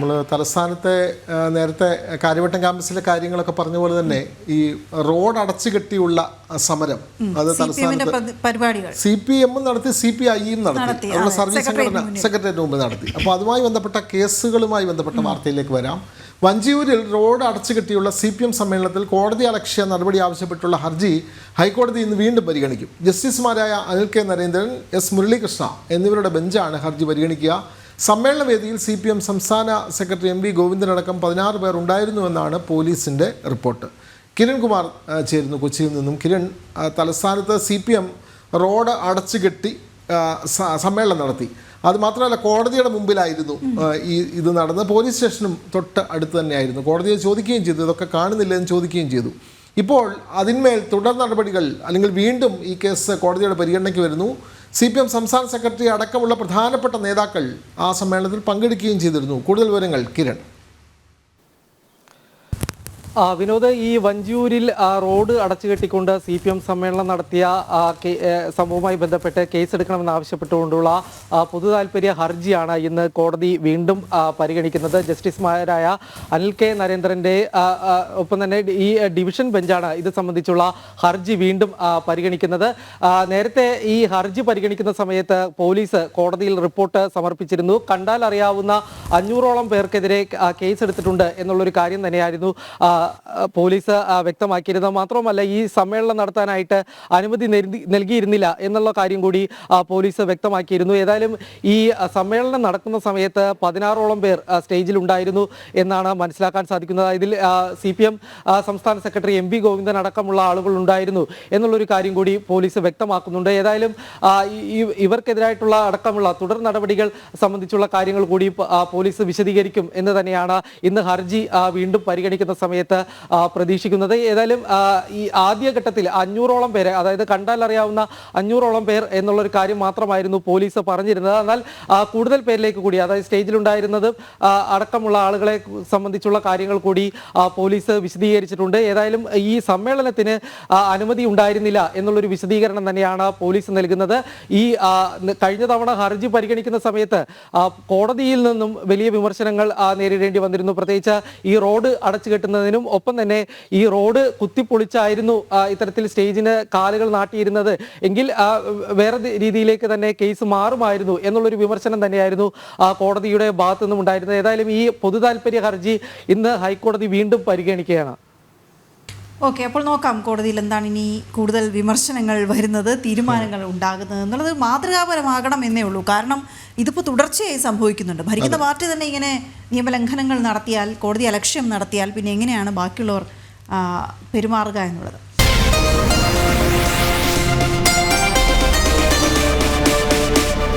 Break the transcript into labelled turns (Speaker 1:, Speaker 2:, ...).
Speaker 1: നമ്മൾ തലസ്ഥാനത്തെ നേരത്തെ കാര്യവട്ടം ക്യാമ്പസിലെ കാര്യങ്ങളൊക്കെ പറഞ്ഞ പോലെ തന്നെ ഈ റോഡ് അടച്ചു കെട്ടിയുള്ള സമരം. അത്
Speaker 2: സി പി
Speaker 1: തലസ്ഥാനത്ത്
Speaker 2: പരിപാടികൾ.
Speaker 1: സി പി എമ്മും നടത്തി സി പി ഐയും നടത്തി. നമ്മുടെ സർവീസ് സംഘടന. സെക്രട്ടേറിയറ്റ് മുമ്പ് നടത്തി. അപ്പോൾ അതുമായി ബന്ധപ്പെട്ട കേസുകളുമായി ബന്ധപ്പെട്ട വാർത്തയിലേക്ക് വരാം. വഞ്ചിയൂരിൽ റോഡ് അടച്ചു കെട്ടിയുള്ള സി പി എം സമ്മേളനത്തിൽ കോടതി അലക്ഷ്യ നടപടി ആവശ്യപ്പെട്ടുള്ള ഹർജി ഹൈക്കോടതി ഇന്ന് വീണ്ടും പരിഗണിക്കും. ജസ്റ്റിസുമാരായ അനിൽ കെ നരേന്ദ്രൻ എസ് മുരളീകൃഷ്ണ എന്നിവരുടെ ബെഞ്ചാണ് ഹർജി പരിഗണിക്കുക. സമ്മേളന വേദിയിൽ സി പി എം സംസ്ഥാന സെക്രട്ടറി എം വി ഗോവിന്ദനടക്കം പതിനാറ് പേർ ഉണ്ടായിരുന്നുവെന്നാണ് പോലീസിന്റെ റിപ്പോർട്ട്. കിരൺകുമാർ കുമാർ ചേരുന്നു കൊച്ചിയിൽ നിന്നും. കിരൺ തലസ്ഥാനത്ത് സി പി എം റോഡ് അടച്ചുകെട്ടി കെട്ടി സമ്മേളനം നടത്തി. അത് മാത്രമല്ല കോടതിയുടെ മുമ്പിലായിരുന്നു ഈ ഇത് നടന്നത്. പോലീസ് സ്റ്റേഷനും തൊട്ട് അടുത്ത് തന്നെയായിരുന്നു. കോടതിയെ ചോദിക്കുകയും ചെയ്തു. ഇതൊക്കെ കാണുന്നില്ല എന്ന് ചോദിക്കുകയും ചെയ്തു. ഇപ്പോൾ അതിന്മേൽ തുടർ നടപടികൾ അല്ലെങ്കിൽ വീണ്ടും ഈ കേസ് കോടതിയുടെ പരിഗണനയ്ക്ക് വരുന്നു. സി പി എം സംസ്ഥാന സെക്രട്ടറി അടക്കമുള്ള പ്രധാനപ്പെട്ട നേതാക്കൾ ആ സമ്മേളനത്തിൽ പങ്കെടുക്കുകയും ചെയ്തിരുന്നു. കൂടുതൽ വിവരങ്ങൾ കിരൺ.
Speaker 3: വിനോദ് ഈ വഞ്ചിയൂരിൽ റോഡ് റോഡ് അടച്ചുകെട്ടിക്കൊണ്ട് സി പി എം സമ്മേളനം നടത്തിയ സംഭവവുമായി ബന്ധപ്പെട്ട് കേസെടുക്കണമെന്ന് ആവശ്യപ്പെട്ടുകൊണ്ടുള്ള പൊതു താൽപര്യ ഹർജിയാണ് ഇന്ന് കോടതി വീണ്ടും പരിഗണിക്കുന്നത്. ജസ്റ്റിസുമാരായ അനിൽ കെ ആ, ഒപ്പം തന്നെ ഈ ഡിവിഷൻ ബെഞ്ചാണ് ഇത് സംബന്ധിച്ചുള്ള ഹർജി വീണ്ടും പരിഗണിക്കുന്നത്. നേരത്തെ ഈ ഹർജി പരിഗണിക്കുന്ന സമയത്ത് പോലീസ് കോടതിയിൽ റിപ്പോർട്ട് സമർപ്പിച്ചിരുന്നു. കണ്ടാൽ അറിയാവുന്ന അഞ്ഞൂറോളം പേർക്കെതിരെ കേസെടുത്തിട്ടുണ്ട് എന്നുള്ളൊരു കാര്യം തന്നെയായിരുന്നു പോലീസ് വ്യക്തമാക്കിയിരുന്നത്. മാത്രമല്ല ഈ സമ്മേളനം നടത്താനായിട്ട് അനുമതി നൽകിയിരുന്നില്ല എന്നുള്ള കാര്യം കൂടി പോലീസ് വ്യക്തമാക്കിയിരുന്നു. ഏതായാലും ഈ സമ്മേളനം നടക്കുന്ന സമയത്ത് പതിനാറോളം പേർ സ്റ്റേജിൽ ഉണ്ടായിരുന്നു എന്നാണ് മനസ്സിലാക്കാൻ സാധിക്കുന്നത്. ഇതിൽ സി പി എം സംസ്ഥാന സെക്രട്ടറി എം പി ഗോവിന്ദൻ അടക്കമുള്ള ആളുകൾ ഉണ്ടായിരുന്നു എന്നുള്ളൊരു കാര്യം കൂടി പോലീസ് വ്യക്തമാക്കുന്നുണ്ട്. ഏതായാലും ഇവർക്കെതിരായിട്ടുള്ള അടക്കമുള്ള തുടർ നടപടികൾ സംബന്ധിച്ചുള്ള കാര്യങ്ങൾ കൂടി പോലീസ് വിശദീകരിക്കും എന്ന് തന്നെയാണ് ഇന്ന് ഹർജി വീണ്ടും പരിഗണിക്കുന്ന സമയത്ത് ആ, പ്രതീക്ഷിക്കുന്നത്. ഏതായാലും ഈ ആദ്യഘട്ടത്തിൽ അഞ്ഞൂറോളം പേരെ അതായത് കണ്ടാൽ അറിയാവുന്ന അഞ്ഞൂറോളം പേർ എന്നുള്ളൊരു കാര്യം മാത്രമായിരുന്നു പോലീസ് പറഞ്ഞിരുന്നത്. എന്നാൽ കൂടുതൽ പേരിലേക്ക് കൂടി അതായത് സ്റ്റേജിലുണ്ടായിരുന്നത് അടക്കമുള്ള ആളുകളെ സംബന്ധിച്ചുള്ള കാര്യങ്ങൾ കൂടി പോലീസ് വിശദീകരിച്ചിട്ടുണ്ട്. ഏതായാലും ഈ സമ്മേളനത്തിന് അനുമതി ഉണ്ടായിരുന്നില്ല എന്നുള്ളൊരു വിശദീകരണം തന്നെയാണ് പോലീസ് നൽകുന്നത്. ഈ കഴിഞ്ഞ തവണ ഹർജി പരിഗണിക്കുന്ന സമയത്ത് കോടതിയിൽ നിന്നും വലിയ വിമർശനങ്ങൾ നേരിടേണ്ടി വന്നിരുന്നു. പ്രത്യേകിച്ച് ഈ റോഡ് അടച്ചുകെട്ടുന്നതിനും ഒപ്പം തന്നെ ഈ റോഡ് കുത്തിപ്പൊളിച്ചായിരുന്നു ഇത്തരത്തിൽ സ്റ്റേജിന് കാലുകൾ നാട്ടിയിരുന്നത്. എങ്കിൽ വേറെ രീതിയിലേക്ക് തന്നെ കേസ് മാറുമായിരുന്നു എന്നുള്ളൊരു വിമർശനം തന്നെയായിരുന്നു കോടതിയുടെ ഭാഗത്തു നിന്നും ഉണ്ടായിരുന്നത് ഏതായാലും ഈ പൊതു താല്പര്യ ഹർജി ഇന്ന് ഹൈക്കോടതി വീണ്ടും പരിഗണിക്കുകയാണ്.
Speaker 2: ഓക്കെ അപ്പോൾ നോക്കാം കോടതിയിൽ എന്താണ് ഇനി കൂടുതൽ വിമർശനങ്ങൾ വരുന്നത് തീരുമാനങ്ങൾ ഉണ്ടാകുന്നത് എന്നുള്ളത് മാതൃകാപരമാകണം എന്നേ ഉള്ളൂ. കാരണം ഇതിപ്പോൾ തുടർച്ചയായി സംഭവിക്കുന്നുണ്ട്. ഭരിക്കുന്ന പാർട്ടി തന്നെ ഇങ്ങനെ നിയമലംഘനങ്ങൾ നടത്തിയാൽ കോടതി അലക്ഷ്യം നടത്തിയാൽ പിന്നെ എങ്ങനെയാണ് ബാക്കിയുള്ളവർ പെരുമാറുക എന്നുള്ളത്?